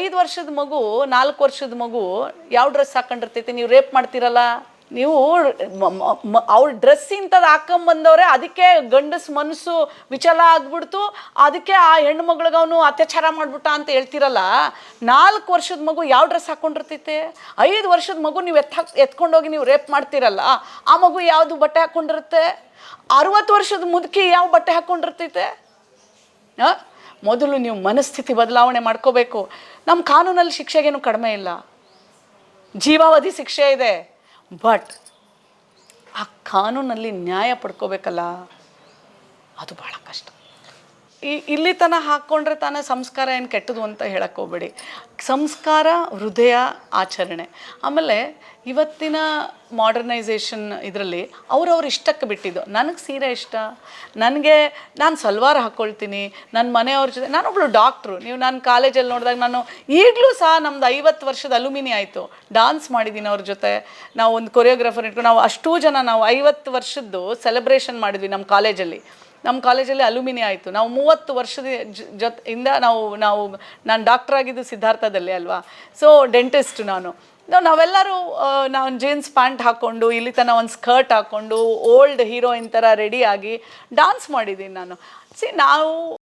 ಐದು ವರ್ಷದ ಮಗು, ನಾಲ್ಕು ವರ್ಷದ ಮಗು ಯಾವ ಡ್ರೆಸ್ ಹಾಕೊಂಡಿರ್ತೈತಿ? ನೀವು ರೇಪ್ ಮಾಡ್ತೀರಲ್ಲ? ನೀವು ಅವ್ರ ಡ್ರೆಸ್ ಇಂಥದ್ದು ಹಾಕೊಂಬಂದವ್ರೆ ಅದಕ್ಕೆ ಗಂಡಸ್ ಮನಸ್ಸು ವಿಚಲ ಆಗ್ಬಿಡ್ತು. ಅದಕ್ಕೆ ಆ ಹೆಣ್ಣು ಮಗಳಿಗೆ ಅವನು ಅತ್ಯಾಚಾರ ಮಾಡ್ಬಿಟ್ಟ ಅಂತ ಹೇಳ್ತಿರಲ್ಲ? ನಾಲ್ಕು ವರ್ಷದ ಮಗು ಯಾವ ಡ್ರೆಸ್ ಹಾಕೊಂಡಿರ್ತೈತೆ? ಐದು ವರ್ಷದ ಮಗು ನೀವು ಎತ್ತ ಎತ್ಕೊಂಡೋಗಿ ನೀವು ರೇಪ್ ಮಾಡ್ತೀರಲ್ಲ? ಆ ಮಗು ಯಾವುದು ಬಟ್ಟೆ ಹಾಕ್ಕೊಂಡಿರುತ್ತೆ ಅರವತ್ತು ವರ್ಷದ ಮುದುಕಿ ಯಾವ ಬಟ್ಟೆ ಹಾಕ್ಕೊಂಡಿರ್ತೈತೆ ಆ? ಮೊದಲು ನೀವು ಮನಸ್ಥಿತಿ ಬದಲಾವಣೆ ಮಾಡ್ಕೋಬೇಕು. ನಮ್ಮ ಕಾನೂನಲ್ಲಿ ಶಿಕ್ಷೆಗೇನು ಕಡಿಮೆ ಇಲ್ಲ. ಜೀವಾವಧಿ ಶಿಕ್ಷೆ ಇದೆ. ಬಟ್ ಆ ಕಾನೂನಲ್ಲಿ ನ್ಯಾಯ ಪಡ್ಕೋಬೇಕಲ್ಲ, ಅದು ಭಾಳ ಕಷ್ಟ. ಈ ಇಲ್ಲಿ ತನ ಹಾಕ್ಕೊಂಡ್ರೆ ತಾನೇ ಸಂಸ್ಕಾರ ಏನು ಕೆಟ್ಟದು ಅಂತ ಹೇಳಕ್ಕೆ ಹೋಗ್ಬೇಡಿ. ಸಂಸ್ಕಾರ ಹೃದಯ ಆಚರಣೆ. ಆಮೇಲೆ ಇವತ್ತಿನ ಮಾಡರ್ನೈಸೇಷನ್ ಇದರಲ್ಲಿ ಅವ್ರವ್ರ ಇಷ್ಟಕ್ಕೆ ಬಿಟ್ಟಿದ್ದು. ನನಗೆ ಸೀರೆ ಇಷ್ಟ. ನನಗೆ ನಾನು ಸಲ್ವಾರ್ ಹಾಕ್ಕೊಳ್ತೀನಿ ನನ್ನ ಮನೆಯವ್ರ ಜೊತೆ ನಾನೊಬ್ಳು ಡಾಕ್ಟ್ರು ನೀವು ನಾನು ಕಾಲೇಜಲ್ಲಿ ನೋಡಿದಾಗ ನಾನು ಈಗಲೂ ಸಹ ನಮ್ದು ಐವತ್ತು ವರ್ಷದ ಅಲುಮಿನಿ ಆಯಿತು. ಡಾನ್ಸ್ ಮಾಡಿದ್ದೀನಿ ಅವ್ರ ಜೊತೆ. ನಾವು ಒಂದು ಕೊರಿಯೋಗ್ರಾಫರ್ ಇಟ್ಕೊಂಡು ನಾವು ಅಷ್ಟೂ ಜನ, ನಾವು ಐವತ್ತು ವರ್ಷದ್ದು ಸೆಲೆಬ್ರೇಷನ್ ಮಾಡಿದ್ವಿ ನಮ್ಮ ಕಾಲೇಜಲ್ಲಿ ನಮ್ಮ ಕಾಲೇಜಲ್ಲಿ ಅಲುಮಿನಿ ಆಯಿತು. ನಾವು ಮೂವತ್ತು ವರ್ಷದ ಜ- ಜೊತೆ, ಇಂದ ನಾವು ನಾವು, ನಾನು ಡಾಕ್ಟರ್ ಆಗಿದ್ದು ಸಿದ್ಧಾರ್ಥದಲ್ಲಿ ಅಲ್ವಾ? ಸೊ ಡೆಂಟಿಸ್ಟ್ ನಾನು. ನಾವು- ನಾವೆಲ್ಲರೂ ನಾವು ಜೀನ್ಸ್ ಪ್ಯಾಂಟ್ ಹಾಕ್ಕೊಂಡು ಇಲ್ಲಿ ತನಕ ಒಂದು ಸ್ಕರ್ಟ್ ಹಾಕ್ಕೊಂಡು ಓಲ್ಡ್ ಹೀರೋಯಿನ್ ಥರ ರೆಡಿಯಾಗಿ ಡಾನ್ಸ್ ಮಾಡಿದ್ದೀನಿ ನಾನು. ಸಿ ನಾವು